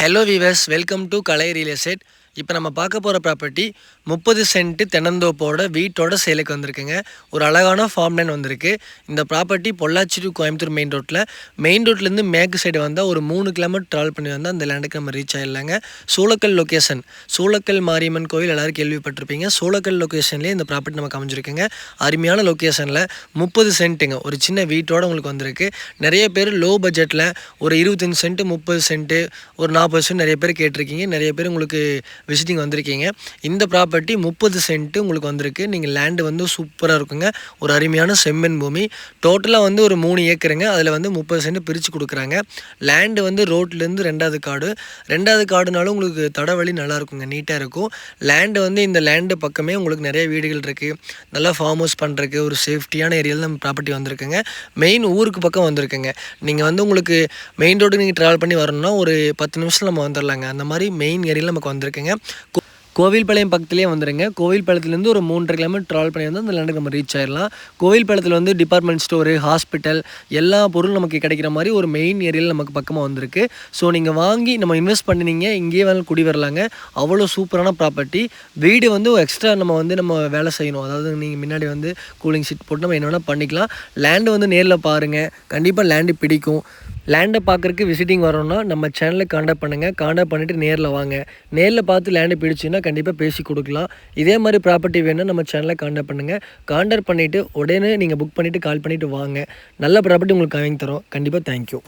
Hello viewers welcome to Kalai real estate இப்போ நம்ம பார்க்க போகிற ப்ராப்பர்ட்டி முப்பது சென்ட்டு தென்னந்தோப்போட வீட்டோட சேலுக்கு வந்திருக்குங்க. ஒரு அழகான ஃபார்ம் லேண்ட் வந்திருக்கு. இந்த property Pollachi to Coimbatore main ரோட்டில் மெயின் ரோட்லேருந்து மேற்கு சைடு வந்தால் ஒரு மூணு கிலோமீட்டர் ட்ராவல் பண்ணி வந்தால் அந்த லேண்டுக்கு நம்ம ரீச் ஆகிடலாங்க சூளக்கல் லொக்கேஷன் சூளக்கல் மாரியம்மன் கோவில் எல்லோரும் கேள்விப்பட்டிருப்பீங்க. சூளக்கல் லொக்கேஷன்லேயே இந்த ப்ராப்பர்ட்டி நமக்கு அமைஞ்சிருக்குங்க அருமையான லொக்கேஷனில் முப்பது சென்ட்டுங்க ஒரு சின்ன வீட்டோட உங்களுக்கு வந்திருக்கு. நிறைய பேர் லோ பட்ஜெட்டில் ஒரு இருபத்தஞ்சு சென்ட்டு முப்பது சென்ட்டு ஒரு நாற்பது சென்ட் நிறைய பேர் கேட்டிருக்கீங்க. நிறைய பேர் உங்களுக்கு விசிட்டிங் வந்திருக்கீங்க. இந்த ப்ராப்பர்ட்டி முப்பது சென்ட்டு உங்களுக்கு வந்திருக்கு. நீங்கள் லேண்டு வந்து சூப்பராக இருக்குங்க. ஒரு அருமையான செம்மண் பூமி. டோட்டலாக வந்து ஒரு மூணு ஏக்கருங்க. அதில் வந்து முப்பது சென்ட் பிரித்து கொடுக்குறாங்க. லேண்டு வந்து ரோட்லேருந்து ரெண்டாவது காடு. ரெண்டாவது காடுனாலும் உங்களுக்கு தடவழி நல்லா இருக்குங்க. நீட்டாக இருக்கும். லேண்டு வந்து இந்த லேண்டு பக்கமே உங்களுக்கு நிறைய வீடுகள் இருக்குது நல்லா ஃபார்ம் ஹவுஸ் பண்ணுறக்கு ஒரு சேஃப்டியான ஏரியாவில் நம்ம ப்ராப்பர்ட்டி வந்திருக்குங்க. மெயின் ஊருக்கு பக்கம் வந்திருக்குங்க. நீங்கள் வந்து உங்களுக்கு மெயின் ரோடு நீங்கள் ட்ராவல் பண்ணி வரணும்னா ஒரு பத்து நிமிஷத்தில் நம்ம வந்துடலாங்க அந்த மாதிரி மெயின் ஏரியாவில் நமக்கு வந்திருக்குங்க. கோவில்பாளையம் பக்கத்துலேயே வந்துடுங்க கோவில்பாளையத்துலேருந்து ஒரு மூன்றரை கிலோமீட்டர் ட்ராவல் பண்ணி வந்து அந்த லேண்டுக்கு நம்ம ரீச் ஆயிடலாம் கோவில்பாளையத்தில் வந்து டிபார்ட்மெண்ட் ஸ்டோரு ஹாஸ்பிட்டல் எல்லா பொருளும் நமக்கு கிடைக்கிற மாதிரி ஒரு மெயின் ஏரியாவில் நமக்கு பக்கமாக வந்திருக்கு. ஸோ நீங்கள் வாங்கி நம்ம இன்வெஸ்ட் பண்ணினீங்க இங்கேயே வேணாலும் குடி வரலாங்க. அவ்வளோ சூப்பரான ப்ராப்பர்ட்டி வீடு வந்து எக்ஸ்ட்ரா நம்ம வந்து நம்ம வேலை செய்யணும். அதாவது நீங்கள் முன்னாடி வந்து கூலிங் ஷீட் போட்டு நம்ம என்ன வேணால் பண்ணிக்கலாம். லேண்டு வந்து நேரில் பாருங்கள் கண்டிப்பாக லேண்டு பிடிக்கும். லேண்டை பார்க்குறக்கு விசிட்டிங் வரோம்னா நம்ம சேனலில் காண்டாக்ட் பண்ணுங்கள் காண்டாக்ட் பண்ணிவிட்டு நேரில் வாங்க. நேரில் பார்த்து லேண்டை பிடிச்சின்னா கண்டிப்பாக பேசி கொடுக்கலாம். இதே மாதிரி ப்ராப்பர்ட்டி வேணும்னா நம்ம சேனலை காண்டாக்ட் பண்ணுங்கள் காண்டாக்ட் பண்ணிவிட்டு உடனே நீங்கள் புக் பண்ணிவிட்டு கால் பண்ணிவிட்டு வாங்க. நல்ல ப்ராப்பர்ட்டி உங்களுக்கு வாங்கி தரோம். கண்டிப்பாக தேங்க்யூ